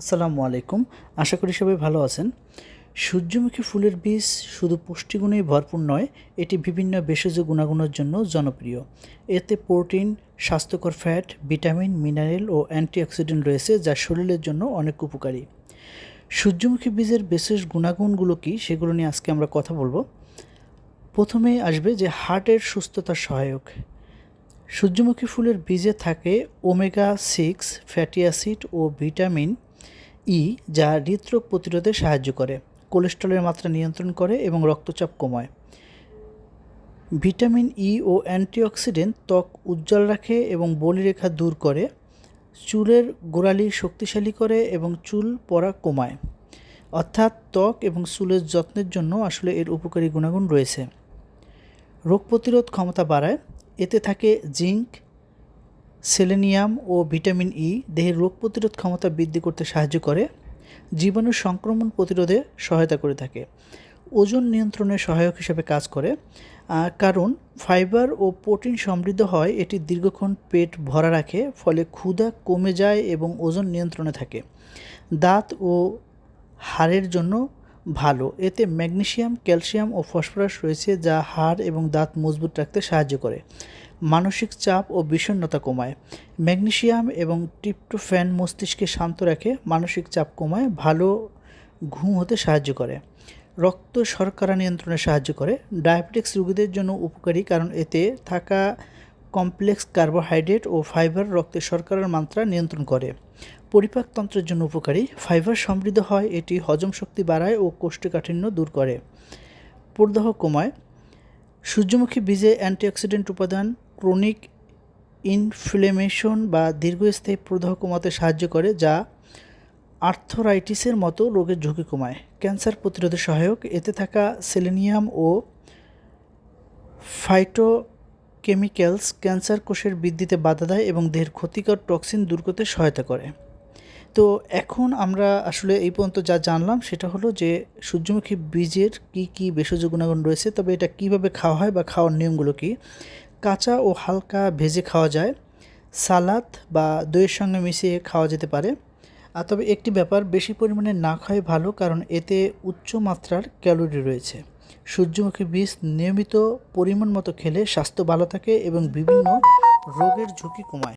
আসসালামু আলাইকুম। আশা করি সবাই ভালো আছেন। সূর্যমুখী ফুলের বীজ শুধু পুষ্টিগুণেই ভরপুর নয়, এটি বিভিন্ন ভেষজ গুণাগুণের জন্য জনপ্রিয়। এতে প্রোটিন, স্বাস্থ্যকর ফ্যাট, ভিটামিন, মিনারেল ও অ্যান্টিঅক্সিডেন্ট রয়েছে যা শরীরের জন্য অনেক উপকারী। সূর্যমুখী বীজের বিশেষ গুণাগুণগুলো কী সেগুলো নিয়ে আজকে আমরা কথা বলব। প্রথমে আসবে যে হার্টের সুস্থতার সহায়ক। সূর্যমুখী ফুলের বীজে থাকে ওমেগা সিক্স, ফ্যাটি অ্যাসিড ও ভিটামিন ই যা হৃদরোগ প্রতিরোধে সাহায্য করে, কোলেস্ট্রলের মাত্রা নিয়ন্ত্রণ করে এবং রক্তচাপ কমায়। ভিটামিন ই ও অ্যান্টিঅক্সিডেন্ট ত্বক উজ্জ্বল রাখে এবং বলিরেখা দূর করে, চুলের গোড়ালি শক্তিশালী করে এবং চুল পড়া কমায়। অর্থাৎ ত্বক এবং চুলের যত্নের জন্য আসলে এর উপকারী গুণাগুণ রয়েছে। রোগ প্রতিরোধ ক্ষমতা বাড়ায়, এতে থাকে জিঙ্ক সেলেনিয়াম ও ভিটামিন ই দেহের রোগ প্রতিরোধ ক্ষমতা বৃদ্ধি করতে সাহায্য করে, জীবাণু সংক্রমণ প্রতিরোধে সহায়তা করে থাকে। ওজন নিয়ন্ত্রণে সহায়ক হিসেবে কাজ করে কারণ ফাইবার ও প্রোটিন সমৃদ্ধ হয়, এটি দীর্ঘক্ষণ পেট ভরা রাখে, ফলে ক্ষুধা কমে যায় এবং ওজন নিয়ন্ত্রণে থাকে। দাঁত ও হাড়ের জন্য ভালো, এতে ম্যাগনেশিয়াম ক্যালসিয়াম ও ফসফরাস রয়েছে, যা হাড় এবং দাঁত মজবুত রাখতে সাহায্য করে। মানসিক চাপ ও বিষণ্ণতা কমায়। ম্যাগনেশিয়াম এবং ট্রিপ্টোফ্যান মস্তিষ্কে শান্ত রাখে, মানসিক চাপ কমায়, ভালো ঘুম হতে সাহায্য করে। রক্ত শর্করা নিয়ন্ত্রণে সাহায্য করে। ডায়াবেটিক্স রোগীদের জন্য উপকারী কারণ এতে থাকা কমপ্লেক্স কার্বোহাইড্রেট ও ফাইবার রক্তে শর্করার মাত্রা নিয়ন্ত্রণ করে। পরিপাকতন্ত্রের জন্য উপকারী। ফাইবার সমৃদ্ধ হয়, এটি হজম শক্তি বাড়ায় ও কোষ্ঠকাঠিন্য দূর করে। প্রদাহ কমায়। সূর্যমুখী বীজে অ্যান্টিঅক্সিডেন্ট উপাদান ক্রনিক ইনফ্লেমেশন বা দীর্ঘস্থায়ী প্রদাহ কমাতে সাহায্য করে, যা আর্থরাইটিসের মতো রোগের ঝুঁকি কমায়। ক্যান্সার প্রতিরোধে সহায়ক। এতে থাকা সেলেনিয়াম ও ফাইটো কেমিক্যালস ক্যান্সার কোষের বৃদ্ধিতে বাধা দেয় এবং দেহের ক্ষতিকর টক্সিন দূর করতে সহায়তা করে। তো এখন আমরা আসলে এই পর্যন্ত যা জানলাম, সেটা হলো যে সূর্যমুখী বীজের কি কি ভেষজ গুণাগুণ রয়েছে, তবে এটা কীভাবে খাওয়া হয় বা খাওয়ার নিয়মগুলো কি? কাঁচা ও হালকা ভেজে খাওয়া যায়। সালাদ বা দইয়ের সঙ্গে মিশিয়ে খাওয়া যেতে পারে। আর তবে একটি ব্যাপার বেশি পরিমাণে না খাওয়াই ভালো, কারণ এতে উচ্চ মাত্রার ক্যালোরি রয়েছে। সূর্যমুখী বীজ নিয়মিত পরিমাণ মতো খেলে স্বাস্থ্য ভালো থাকে এবং বিভিন্ন রোগের ঝুঁকি কমায়।